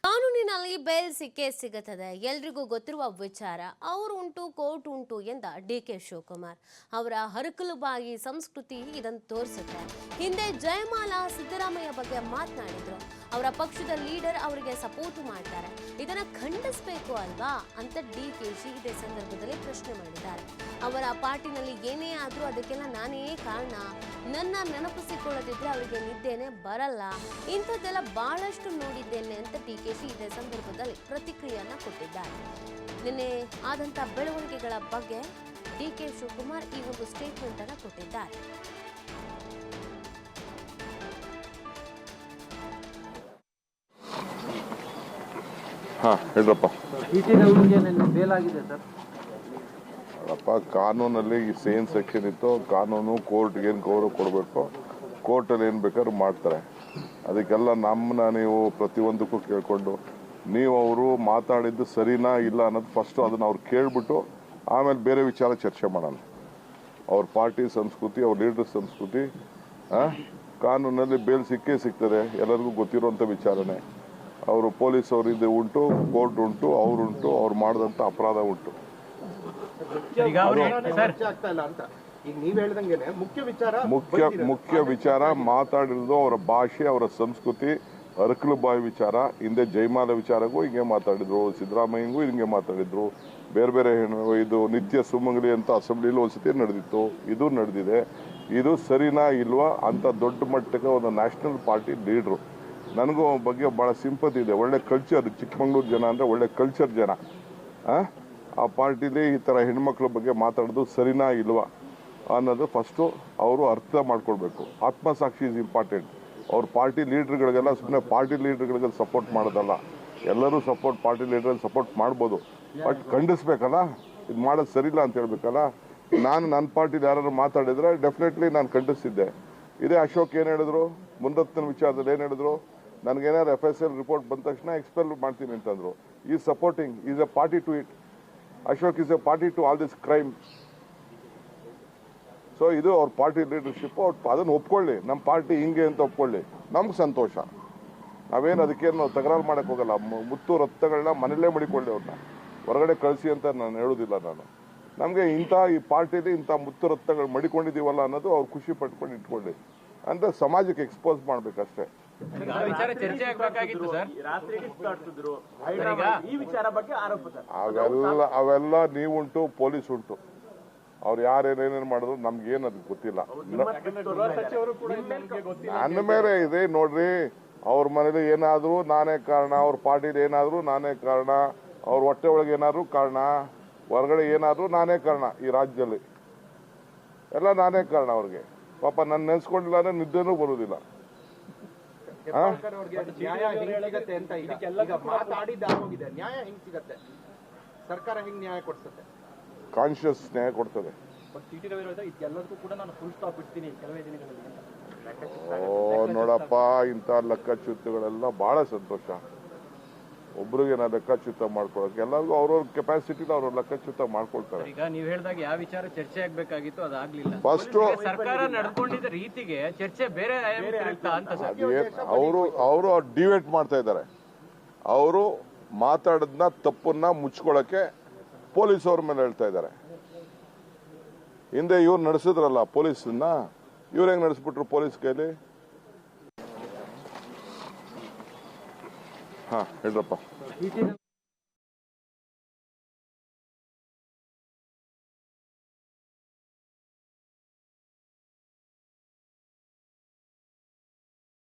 ಕಾನೂನಿನಲ್ಲಿ ಬೇಲ್ ಸಿಕ್ಕೇ ಸಿಗುತ್ತದೆ. ಎಲ್ರಿಗೂ ಗೊತ್ತಿರುವ ವಿಚಾರ, ಅವರು ಉಂಟು, ಕೋರ್ಟ್ ಉಂಟು ಎಂದ ಡಿ ಕೆ ಶಿವಕುಮಾರ್. ಅವರ ಹರಕಲುಬಾಯಿ ಸಂಸ್ಕೃತಿ ಇದನ್ನು ತೋರಿಸುತ್ತೆ. ಹಿಂದೆ ಜಯಮಾಲಾ ಸಿದ್ದರಾಮಯ್ಯ ಬಗ್ಗೆ ಮಾತನಾಡಿದ್ರು. ಅವರ ಪಕ್ಷದ ಲೀಡರ್ ಅವರಿಗೆ ಸಪೋರ್ಟ್ ಮಾಡ್ತಾರೆ. ಇದನ್ನ ಖಂಡಿಸಬೇಕು ಅಲ್ವಾ ಅಂತ ಡಿ ಕೆ ಇದೇ ಸಂದರ್ಭದಲ್ಲಿ ಪ್ರಶ್ನೆ ಮಾಡಿದ್ದಾರೆ. ಅವರ ಪಾರ್ಟಿನಲ್ಲಿ ಏನೇ ಆದ್ರೂ ಅದಕ್ಕೆಲ್ಲ ನಾನೇ ಕಾರಣ. ನನ್ನ ನೆನಪಿಸಿಕೊಳ್ಳದಿದ್ರೆ ಅವರಿಗೆ ನಿದ್ದೆನೆ ಬರಲ್ಲ. ಇಂಥದ್ದೆಲ್ಲ ಬಹಳಷ್ಟು ನೋಡಿದ್ದೇನೆ ಅಂತ ಡಿ ಕೆ ಇದೇ ಸಂದರ್ಭದಲ್ಲಿ ಪ್ರತಿಕ್ರಿಯೆಯನ್ನು ಕೊಟ್ಟಿದ್ದಾರೆ. ನಿನ್ನೆ ಆದಂತ ಬೆಳವಣಿಗೆಗಳ ಬಗ್ಗೆ ಡಿ ಕೆ ಶಿವಕುಮಾರ್ ಈ ಒಂದು ಸ್ಟೇಟ್ಮೆಂಟ್ ಅನ್ನ ಕೊಟ್ಟಿದ್ದಾರೆ. ಹಾಂ ಹೇಳ್ರಪ್ಪ. ಅಲ್ಲಪ್ಪ ಕಾನೂನಲ್ಲಿ ಸೇಮ್ ಸೆಕ್ಷನ್ ಇತ್ತು. ಕಾನೂನು ಕೋರ್ಟ್ಗೆ ಏನು ಗೌರವ ಕೊಡಬೇಕು? ಕೋರ್ಟಲ್ಲಿ ಏನು ಬೇಕಾದ್ರೂ ಮಾಡ್ತಾರೆ. ಅದಕ್ಕೆಲ್ಲ ನಮ್ಮನ್ನ ನೀವು ಪ್ರತಿಯೊಂದಕ್ಕೂ ಕೇಳಿಕೊಂಡು ನೀವು ಅವರು ಮಾತಾಡಿದ್ದು ಸರಿನಾ ಇಲ್ಲ ಅನ್ನೋದು ಫಸ್ಟು ಅದನ್ನು ಅವ್ರು ಕೇಳಿಬಿಟ್ಟು ಆಮೇಲೆ ಬೇರೆ ವಿಚಾರ ಚರ್ಚೆ ಮಾಡೋಣ. ಅವ್ರ ಪಾರ್ಟಿ ಸಂಸ್ಕೃತಿ ಅವ್ರ ಲೀಡರ್ ಸಂಸ್ಕೃತಿ? ಕಾನೂನಲ್ಲಿ ಬೇಲ್ ಸಿಕ್ಕೇ ಸಿಗ್ತದೆ. ಎಲ್ಲರಿಗೂ ಗೊತ್ತಿರುವಂಥ ವಿಚಾರನೆ. ಅವರು ಪೊಲೀಸ್ ಇದು ಉಂಟು ಕೋರ್ಟ್ ಉಂಟು ಅವರುಂಟು ಅವ್ರು ಮಾಡಿದಂಥ ಅಪರಾಧ ಉಂಟು. ಈಗ ಅವ್ರು ಸರ್ ಚರ್ಚೆ ಇಲ್ಲ ಅಂತ. ಈಗ ನೀವ್ ಹೇಳ್ದಂಗೆನೆ ಮುಖ್ಯ ವಿಚಾರ ಮುಖ್ಯ ಮುಖ್ಯ ವಿಚಾರ ಮಾತಾಡಿರೋದು ಅವರ ಭಾಷೆ ಅವರ ಸಂಸ್ಕೃತಿ ಅರಕಲು ಬಾಯಿ ವಿಚಾರ ಹಿಂದೆ ಜೈಮಾಲ ವಿಚಾರಗೂ ಹಿಂಗೆ ಮಾತಾಡಿದ್ರು ಸಿದ್ದರಾಮಯ್ಯಂಗೂ ಹಿಂಗೆ ಮಾತಾಡಿದ್ರು. ಬೇರೆ ಬೇರೆ ಹೆಣ್ಣು ಇದು ನಿತ್ಯ ಸುಮಂಗಲಿ ಅಂತ ಅಸೆಂಬ್ಲಿಲಿ ಒಂದ್ಸತಿ ನಡೆದಿತ್ತು. ಇದು ನಡೆದಿದೆ. ಇದು ಸರಿನಾ ಇಲ್ವಾ ಅಂತ ದೊಡ್ಡ ಮಟ್ಟಕ್ಕೆ ಒಂದು ನ್ಯಾಷನಲ್ ಪಾರ್ಟಿ ಲೀಡ್ರು. ನನಗೂ ಅವ್ರ ಬಗ್ಗೆ ಭಾಳ ಸಿಂಪತಿ ಇದೆ. ಒಳ್ಳೆ ಕಲ್ಚರ್ ಚಿಕ್ಕಮಂಗ್ಳೂರು ಜನ ಅಂದರೆ ಒಳ್ಳೆ ಕಲ್ಚರ್ ಜನ. ಆ? ಪಾರ್ಟಿಲಿ ಈ ಥರ ಹೆಣ್ಮಕ್ಳ ಬಗ್ಗೆ ಮಾತಾಡೋದು ಸರಿನಾ ಇಲ್ವಾ ಅನ್ನೋದು ಫಸ್ಟು ಅವರು ಅರ್ಥ ಮಾಡ್ಕೊಳ್ಬೇಕು. ಆತ್ಮಸಾಕ್ಷಿ ಇಸ್ ಇಂಪಾರ್ಟೆಂಟ್ ಅವ್ರ ಪಾರ್ಟಿ ಲೀಡ್ರ್ಗಳಿಗೆಲ್ಲ ಸುಮ್ಮನೆ ಪಾರ್ಟಿ ಲೀಡ್ರ್ಗಳಿಗೆ ಸಪೋರ್ಟ್ ಮಾಡೋದಲ್ಲ. ಎಲ್ಲರೂ ಸಪೋರ್ಟ್ ಪಾರ್ಟಿ ಲೀಡ್ರಲ್ಲಿ ಸಪೋರ್ಟ್ ಮಾಡ್ಬೋದು. ಬಟ್ ಖಂಡಿಸ್ಬೇಕಲ್ಲ? ಇದು ಮಾಡೋದು ಸರಿಯಿಲ್ಲ ಅಂತ ಹೇಳ್ಬೇಕಲ್ಲ? ನಾನು ನನ್ನ ಪಾರ್ಟಿಲಿ ಯಾರು ಮಾತಾಡಿದರೆ ಡೆಫಿನೆಟ್ಲಿ ನಾನು ಖಂಡಿಸ್ತಿದ್ದೆ. ಇದೇ ಅಶೋಕ್ ಏನು ಹೇಳಿದ್ರು? ಮುಂದತ್ತಿನ ವಿಚಾರದಲ್ಲಿ ಏನು ಹೇಳಿದ್ರು? ನನಗೇನಾದ್ರು ಎಫ್ ಎಸ್ ಎಲ್ ರಿಪೋರ್ಟ್ ಬಂದ ತಕ್ಷಣ ಎಕ್ಸ್ಪೆಲ್ ಮಾಡ್ತೀನಿ ಅಂತಂದ್ರು. Is supporting is a party to it Ashok is a party to all this crime so ಇದು ಅವ್ರ ಪಾರ್ಟಿ ಲೀಡರ್ಶಿಪ್ ಅವ್ರು ಅದನ್ನು ಒಪ್ಕೊಳ್ಳಿ. ನಮ್ಮ ಪಾರ್ಟಿ ಹಿಂಗೆ ಅಂತ ಒಪ್ಕೊಳ್ಳಿ. ನಮ್ಗೆ ಸಂತೋಷ. ನಾವೇನು ಅದಕ್ಕೇನು ತಕರಾರು ಮಾಡಕ್ ಹೋಗಲ್ಲ. ಮುತ್ತು ರಕ್ತಗಳನ್ನ ಮನೇಲೇ ಮಡಿಕೊಳ್ಳಿ ಅವ್ರನ್ನ ಹೊರಗಡೆ ಕಳಿಸಿ ಅಂತ ನಾನು ಹೇಳೋದಿಲ್ಲ ನಾನು. ನಮಗೆ ಇಂಥ ಈ ಪಾರ್ಟಿಲಿ ಇಂಥ ಮುತ್ತು ರಕ್ತಗಳು ಮಡಿಕೊಂಡಿದ್ದೀವಲ್ಲ ಅನ್ನೋದು ಅವ್ರು ಖುಷಿ ಪಟ್ಕೊಂಡು ಇಟ್ಕೊಳ್ಳಿ. ಅಂತ ಸಮಾಜಕ್ಕೆ ಎಕ್ಸ್ಪೋಸ್ ಮಾಡಬೇಕಷ್ಟೇ. ವಿಚಾರ ಚರ್ಚೆ ಆಗ್ಬೇಕಾಗಿತ್ತು ಸರ್. ರಾತ್ರಿ ಸುತ್ತಾಡ್ತಿದ್ರು. ಈ ವಿಚಾರ ಬಗ್ಗೆ ಆರೋಪ ಸರ್. ಅವೆಲ್ಲ ಅವೆಲ್ಲ ನೀವುಂಟು ಪೊಲೀಸ್ ಉಂಟು. ಅವ್ರು ಯಾರೇನೇನೇನು ಮಾಡಿದ್ರು ನಮ್ಗೇನು ಅದು ಗೊತ್ತಿಲ್ಲ. ಗೃಹ ಸಚಿವರು ಕೂಡ ನಿಮ್ಗೆ ಗೊತ್ತಿಲ್ಲ. ನನ್ನ ಮೇಲೆ ಇದೆ ನೋಡ್ರಿ. ಅವ್ರ ಮನೇಲಿ ಏನಾದ್ರು ನಾನೇ ಕಾರಣ. ಅವ್ರ ಪಾರ್ಟಿಲಿ ಏನಾದ್ರು ನಾನೇ ಕಾರಣ. ಅವ್ರ ಹೊಟ್ಟೆ ಒಳಗೆ ಏನಾದ್ರು ಕಾರಣ. ಹೊರಗಡೆ ಏನಾದ್ರು ನಾನೇ ಕಾರಣ ಈ ರಾಜ್ಯದಲ್ಲಿ. ಎಲ್ಲ ನಾನೇ ಕಾರಣ ಅವ್ರಿಗೆ. ಪಾಪ ನನ್ನ ನೆನ್ಸ್ಕೊಂಡಿಲ್ಲ ಅಂದ್ರೆ ನಿದ್ದೆನೂ ಅವ್ರಿಗೆ ನ್ಯಾಯ ಹೆಂಗ್ ಸಿಗತ್ತೆ ಅಂತ ಈಗ ಮಾತಾಡಿದ್ದು ನ್ಯಾಯ ಹೆಂಗ್ ಸಿಗತ್ತೆ? ಸರ್ಕಾರ ಹೆಂಗ್ ನ್ಯಾಯ ಕೊಡ್ಸುತ್ತೆ? ಕಾನ್ಶಿಯಸ್ ನ್ಯಾಯ ಕೊಡ್ತದೆ. ಇದೆಲ್ಲದಕ್ಕೂ ಕೂಡ ನಾನು ಫುಲ್ ಸ್ಟಾಪ್ ಇಡ್ತೀನಿ ಕೆಲವೇ ದಿನಗಳಲ್ಲಿ. ಓ ನೋಡಪ್ಪ ಇಂಥ ಬಹಳ ಸಂತೋಷ. ಒಬ್ರಿಗೆ ನಾ ಲೆಕ್ಕಚ್ಯುತ ಮಾಡ್ಕೊಳಕ್ಕೆ ಎಲ್ಲರಿಗೂ ಅವ್ರವ್ರ ಕೆಪಾಸಿಟಿ ಅವ್ರವ್ರ ಲೆಕ್ಕಚ್ಯುತ ಮಾಡ್ಕೊಳ್ತಾರೆ. ಈಗ ನೀವ್ ಹೇಳಿದಾಗ ಯಾವ ವಿಚಾರ ಚರ್ಚೆ ಆಗ್ಬೇಕಾಗಿತ್ತು ಅದಾಗ್ಲಿಲ್ಲ ಫಸ್ಟ್ ಸರ್ಕಾರ ನಡ್ಕೊಂಡಿದ್ದ ರೀತಿಗೆ ಚರ್ಚೆ ಬೇರೆ ಅವರು ಅವರು ಡಿವೇಟ್ ಮಾಡ್ತಾ ಇದ್ದಾರೆ. ಅವರು ಮಾತಾಡದ್ನ ತಪ್ಪನ್ನ ಮುಚ್ಕೊಳಕ್ಕೆ ಪೊಲೀಸ್ ಅವ್ರ ಮೇಲೆ ಹೇಳ್ತಾ ಇದ್ದಾರೆ. ಹಿಂದೆ ಇವ್ರು ನಡೆಸಿದ್ರಲ್ಲ ಪೊಲೀಸನ್ನ ಇವ್ರು ಹೆಂಗ್ ನಡೆಸ್ಬಿಟ್ರು ಪೊಲೀಸ್ ಕೈಲಿ? ಹಾ ಹೇಳ್ರಪ್ಪ ಟಿ ಟಿ